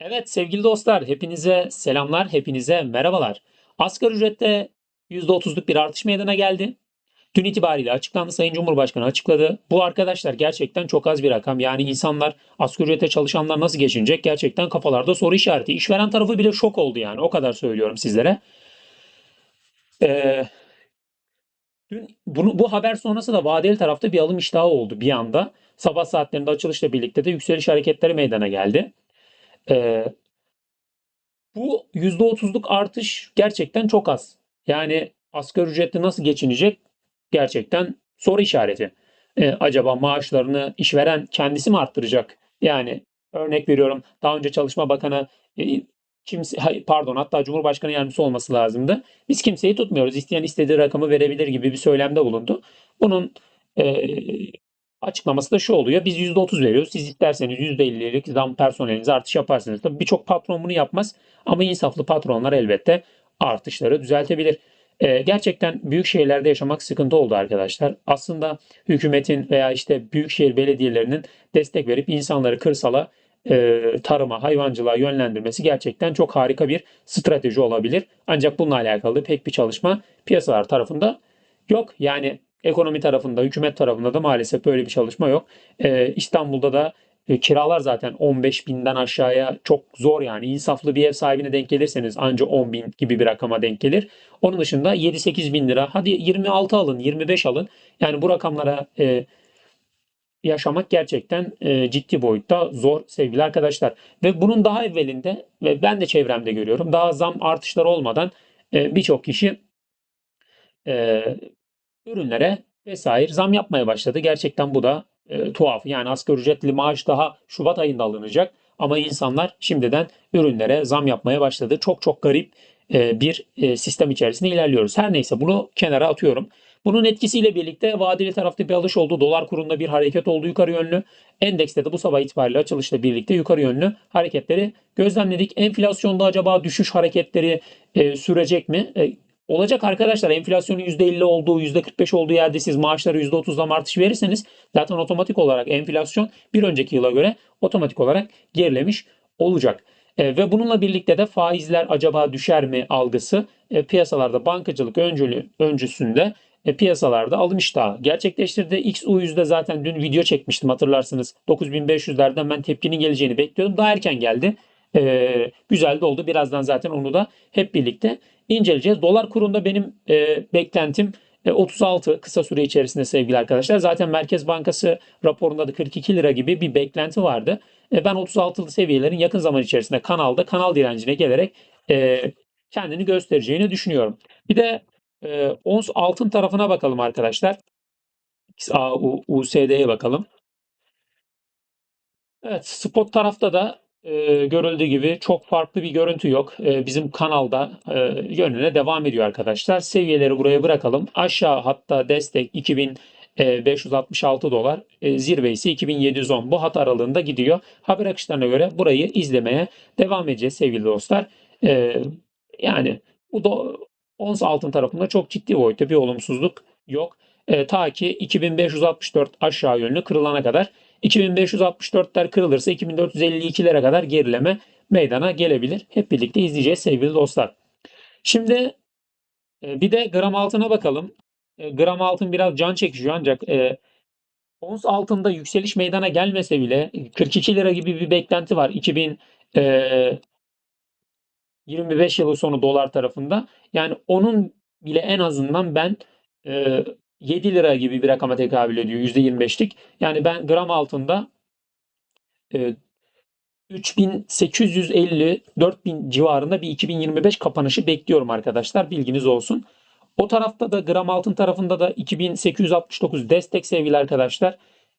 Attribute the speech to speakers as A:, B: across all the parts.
A: Evet sevgili dostlar, hepinize selamlar, hepinize merhabalar. Asgari ücrette %30'luk bir artış meydana geldi. Dün itibariyle açıklandı, Sayın Cumhurbaşkanı açıkladı. Bu arkadaşlar gerçekten çok az bir rakam. Yani insanlar, asgari ücrete çalışanlar nasıl geçinecek? Gerçekten kafalarda soru işareti. İşveren tarafı bile şok oldu yani, o kadar söylüyorum sizlere. Ee, dün bunu, bu haber sonrası da vadeli tarafta bir alım iştahı oldu bir anda. Sabah saatlerinde açılışla birlikte de yükseliş hareketleri meydana geldi. Ee, Bu %30'luk artış gerçekten çok az. Yani asgari ücretli nasıl geçinecek? Gerçekten soru işareti. Ee, acaba maaşlarını işveren kendisi mi arttıracak? Yani örnek veriyorum daha önce Çalışma Bakanı e, kimse pardon hatta Cumhurbaşkanı yardımcısı olması lazımdı. Biz kimseyi tutmuyoruz. İsteyen istediği rakamı verebilir gibi bir söylemde bulundu. Bunun e, açıklaması da şu oluyor. Biz %30 veriyoruz. Siz isterseniz %50'lik zam personelinize artış yaparsınız. Tabii birçok patron bunu yapmaz. Ama insaflı patronlar elbette artışları düzeltebilir. Ee, gerçekten büyük şehirlerde yaşamak sıkıntı oldu arkadaşlar. Aslında hükümetin veya işte büyükşehir belediyelerinin destek verip insanları kırsala, e, tarıma, hayvancılığa yönlendirmesi gerçekten çok harika bir strateji olabilir. Ancak bununla alakalı pek bir çalışma piyasalar tarafında yok. Yani ekonomi tarafında, hükümet tarafında da maalesef böyle bir çalışma yok. Ee, İstanbul'da da e, kiralar zaten 15 binden aşağıya çok zor yani. insaflı bir ev sahibine denk gelirseniz anca 10 bin gibi bir rakama denk gelir. Onun dışında 7-8 bin lira hadi 26 alın 25 alın. Yani bu rakamlara e, yaşamak gerçekten e, ciddi boyutta zor sevgili arkadaşlar. Ve bunun daha evvelinde ve ben de çevremde görüyorum daha zam artışları olmadan e, birçok kişi e, ürünlere vesaire zam yapmaya başladı. Gerçekten bu da e, tuhaf. Yani asgari ücretli maaş daha Şubat ayında alınacak ama insanlar şimdiden ürünlere zam yapmaya başladı. Çok çok garip e, bir e, sistem içerisinde ilerliyoruz. Her neyse bunu kenara atıyorum. Bunun etkisiyle birlikte vadeli tarafta bir alış oldu. Dolar kurunda bir hareket oldu yukarı yönlü. Endekste de bu sabah itibariyle açılışla birlikte yukarı yönlü hareketleri gözlemledik. Enflasyonda acaba düşüş hareketleri e, sürecek mi? E, Olacak arkadaşlar enflasyonun %50 olduğu, %45 olduğu yerde siz maaşlara %30 zam artış verirseniz zaten otomatik olarak enflasyon bir önceki yıla göre otomatik olarak gerilemiş olacak. E, ve bununla birlikte de faizler acaba düşer mi algısı e, piyasalarda bankacılık öncülü, öncüsünde e, piyasalarda alım iştahı gerçekleştirdi. XU100'de zaten dün video çekmiştim hatırlarsınız. 9500'lerden ben tepkinin geleceğini bekliyordum. Daha erken geldi. E, güzel de oldu. Birazdan zaten onu da hep birlikte inceleyeceğiz. Dolar kurunda benim e, beklentim 36 e, kısa süre içerisinde sevgili arkadaşlar. Zaten Merkez Bankası raporunda da 42 lira gibi bir beklenti vardı. E, ben 36'lı seviyelerin yakın zaman içerisinde kanalda kanal direncine gelerek e, kendini göstereceğini düşünüyorum. Bir de ons altın tarafına bakalım arkadaşlar. XAU-USD'ye bakalım. Evet spot tarafta da e, görüldüğü gibi çok farklı bir görüntü yok. E, bizim kanalda e, yönüne devam ediyor arkadaşlar. Seviyeleri buraya bırakalım. Aşağı hatta destek 2566 dolar. E, zirve ise 2710. Bu hat aralığında gidiyor. Haber akışlarına göre burayı izlemeye devam edeceğiz sevgili dostlar. E, yani bu da ons altın tarafında çok ciddi boyutta bir olumsuzluk yok. E, ta ki 2564 aşağı yönlü kırılana kadar 2564'ler kırılırsa 2452'lere kadar gerileme meydana gelebilir. Hep birlikte izleyeceğiz sevgili dostlar. Şimdi e, bir de gram altına bakalım. E, gram altın biraz can çekişiyor ancak e, ons altında yükseliş meydana gelmese bile 42 lira gibi bir beklenti var. 2025 yılı sonu dolar tarafında. Yani onun bile en azından ben 7 lira gibi bir rakama tekabül ediyor %25'lik. Yani ben gram altında e, 3850 4000 civarında bir 2025 kapanışı bekliyorum arkadaşlar. Bilginiz olsun. O tarafta da gram altın tarafında da 2869 destek sevgili arkadaşlar.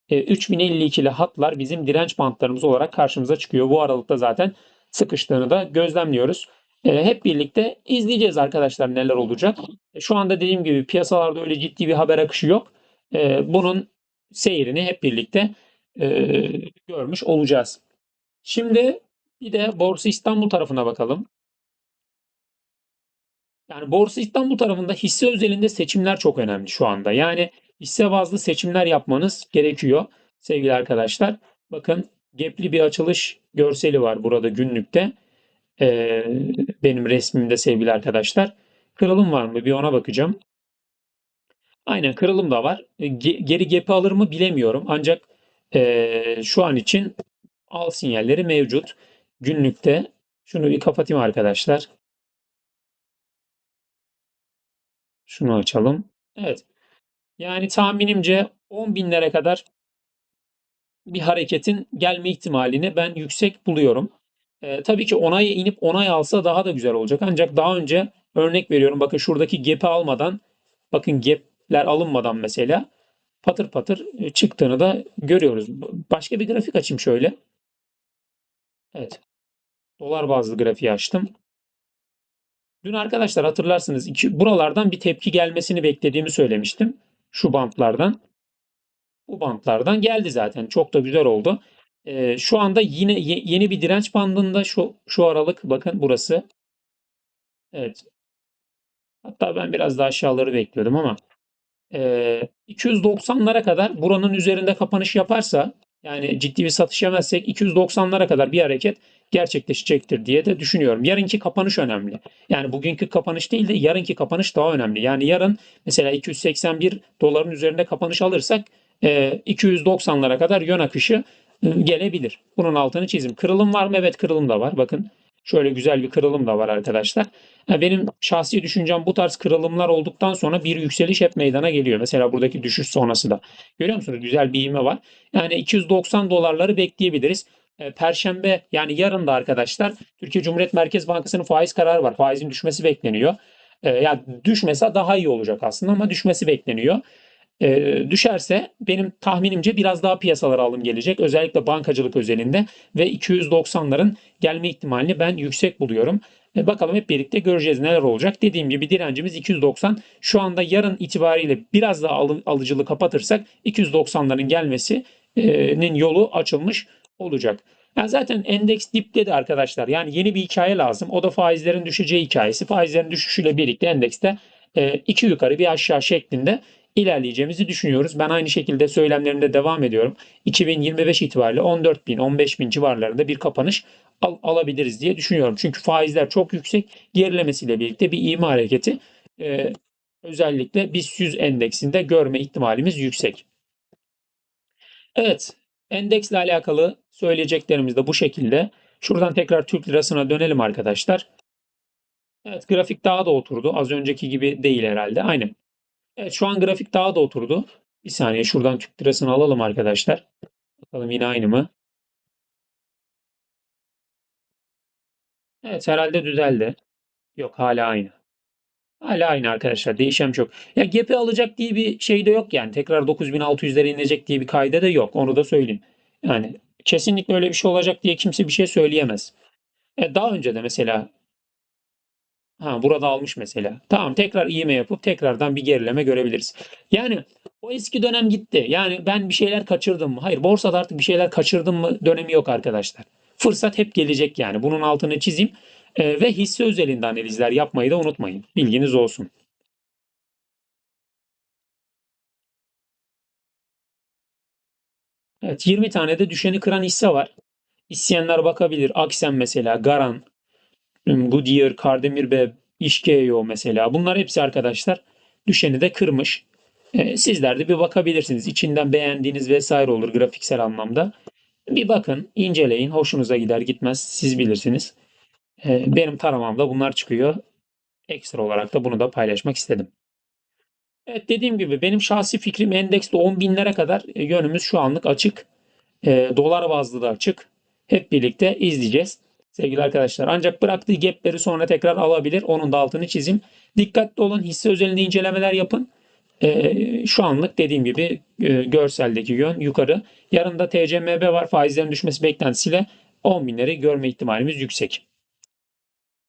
A: E, 3052'li hatlar bizim direnç bantlarımız olarak karşımıza çıkıyor. Bu aralıkta zaten sıkıştığını da gözlemliyoruz. E, hep birlikte izleyeceğiz arkadaşlar neler olacak. E, şu anda dediğim gibi piyasalarda öyle ciddi bir haber akışı yok. E, bunun seyrini hep birlikte görmüş olacağız. Şimdi bir de Borsa İstanbul tarafına bakalım. Yani Borsa İstanbul tarafında hisse özelinde seçimler çok önemli şu anda. Yani hisse bazlı seçimler yapmanız gerekiyor sevgili arkadaşlar. Bakın gapli bir açılış görseli var burada günlükte. Ee, benim resmimde sevgili arkadaşlar. Kırılım var mı? Bir ona bakacağım. Aynen kırılım da var. E, ge- Geri gap'i alır mı bilemiyorum. Ancak e, şu an için al sinyalleri mevcut. Günlükte. Şunu bir kapatayım arkadaşlar. Şunu açalım. Evet. Yani tahminimce 10 binlere kadar bir hareketin gelme ihtimalini ben yüksek buluyorum. Ee, tabii ki onaya inip onay alsa daha da güzel olacak. Ancak daha önce örnek veriyorum. Bakın şuradaki gap'i almadan bakın gap'ler alınmadan mesela patır patır e, çıktığını da görüyoruz. Başka bir grafik açayım şöyle. Evet. Dolar bazlı grafiği açtım. Dün arkadaşlar hatırlarsınız iki, buralardan bir tepki gelmesini beklediğimi söylemiştim. Şu bantlardan. Bu bantlardan geldi zaten. Çok da güzel oldu. Ee, şu anda yine ye- yeni bir direnç bandında şu şu aralık bakın burası. Evet. Hatta ben biraz daha aşağıları bekliyordum ama e, 290'lara kadar buranın üzerinde kapanış yaparsa yani ciddi bir satış yemezsek 290'lara kadar bir hareket gerçekleşecektir diye de düşünüyorum. Yarınki kapanış önemli. Yani bugünkü kapanış değil de yarınki kapanış daha önemli. Yani yarın mesela 281 doların üzerinde kapanış alırsak e, 290'lara kadar yön akışı e, gelebilir. Bunun altını çizim. Kırılım var mı? Evet kırılım da var. Bakın şöyle güzel bir kırılım da var arkadaşlar. Ha, Benim şahsi düşüncem bu tarz kırılımlar olduktan sonra bir yükseliş hep meydana geliyor. Mesela buradaki düşüş sonrası da. Görüyor musunuz? Güzel bir ivme var. Yani 290 dolarları bekleyebiliriz. E, Perşembe yani yarın da arkadaşlar Türkiye Cumhuriyet Merkez Bankası'nın faiz kararı var. Faizin düşmesi bekleniyor. E, yani düşmese daha iyi olacak aslında ama düşmesi bekleniyor. E, düşerse benim tahminimce biraz daha piyasalara alım gelecek. Özellikle bankacılık özelinde ve 290'ların gelme ihtimalini ben yüksek buluyorum. E, bakalım hep birlikte göreceğiz neler olacak. Dediğim gibi direncimiz 290. Şu anda yarın itibariyle biraz daha alı- alıcılı kapatırsak 290'ların gelmesinin yolu açılmış olacak. Yani zaten endeks dipledi arkadaşlar. Yani yeni bir hikaye lazım. O da faizlerin düşeceği hikayesi. Faizlerin düşüşüyle birlikte endekste e, iki yukarı bir aşağı şeklinde ilerleyeceğimizi düşünüyoruz. Ben aynı şekilde söylemlerimde devam ediyorum. 2025 itibariyle 14 bin, 15 bin civarlarında bir kapanış al- alabiliriz diye düşünüyorum. Çünkü faizler çok yüksek. Gerilemesiyle birlikte bir ivme hareketi e, özellikle BIST 100 endeksinde görme ihtimalimiz yüksek. Evet, endeksle alakalı söyleyeceklerimiz de bu şekilde. Şuradan tekrar Türk lirasına dönelim arkadaşlar. Evet, grafik daha da oturdu. Az önceki gibi değil herhalde. Aynen. Evet, şu an grafik daha da oturdu. Bir saniye şuradan Türk lirasını alalım arkadaşlar. Bakalım yine aynı mı? Evet, herhalde düzeldi. Yok, hala aynı. Hala aynı arkadaşlar. Değişen çok. Ya GP alacak diye bir şey de yok yani. Tekrar 9600'lere inecek diye bir kayda da yok. Onu da söyleyeyim. Yani kesinlikle öyle bir şey olacak diye kimse bir şey söyleyemez. E, daha önce de mesela ha burada almış mesela. Tamam tekrar iğme yapıp tekrardan bir gerileme görebiliriz. Yani o eski dönem gitti. Yani ben bir şeyler kaçırdım mı? Hayır borsada artık bir şeyler kaçırdım mı dönemi yok arkadaşlar. Fırsat hep gelecek yani. Bunun altını çizeyim. E, ve hisse özelinde analizler yapmayı da unutmayın. Bilginiz olsun. Evet 20 tane de düşeni kıran hisse var. İsteyenler bakabilir. Aksen mesela, Garan, Goodyear, Kardemir İşkeo mesela. Bunlar hepsi arkadaşlar düşeni de kırmış. Ee, sizler de bir bakabilirsiniz. İçinden beğendiğiniz vesaire olur grafiksel anlamda. Bir bakın, inceleyin. Hoşunuza gider gitmez siz bilirsiniz. Ee, benim taramamda bunlar çıkıyor. Ekstra olarak da bunu da paylaşmak istedim. Evet dediğim gibi benim şahsi fikrim endekste 10 binlere kadar e, yönümüz şu anlık açık. E, dolar bazlı da açık. Hep birlikte izleyeceğiz sevgili arkadaşlar. Ancak bıraktığı gapleri sonra tekrar alabilir. Onun da altını çizeyim. Dikkatli olun. Hisse özelinde incelemeler yapın. E, şu anlık dediğim gibi e, görseldeki yön yukarı. Yarın da TCMB var. Faizlerin düşmesi beklentisiyle 10 binleri görme ihtimalimiz yüksek.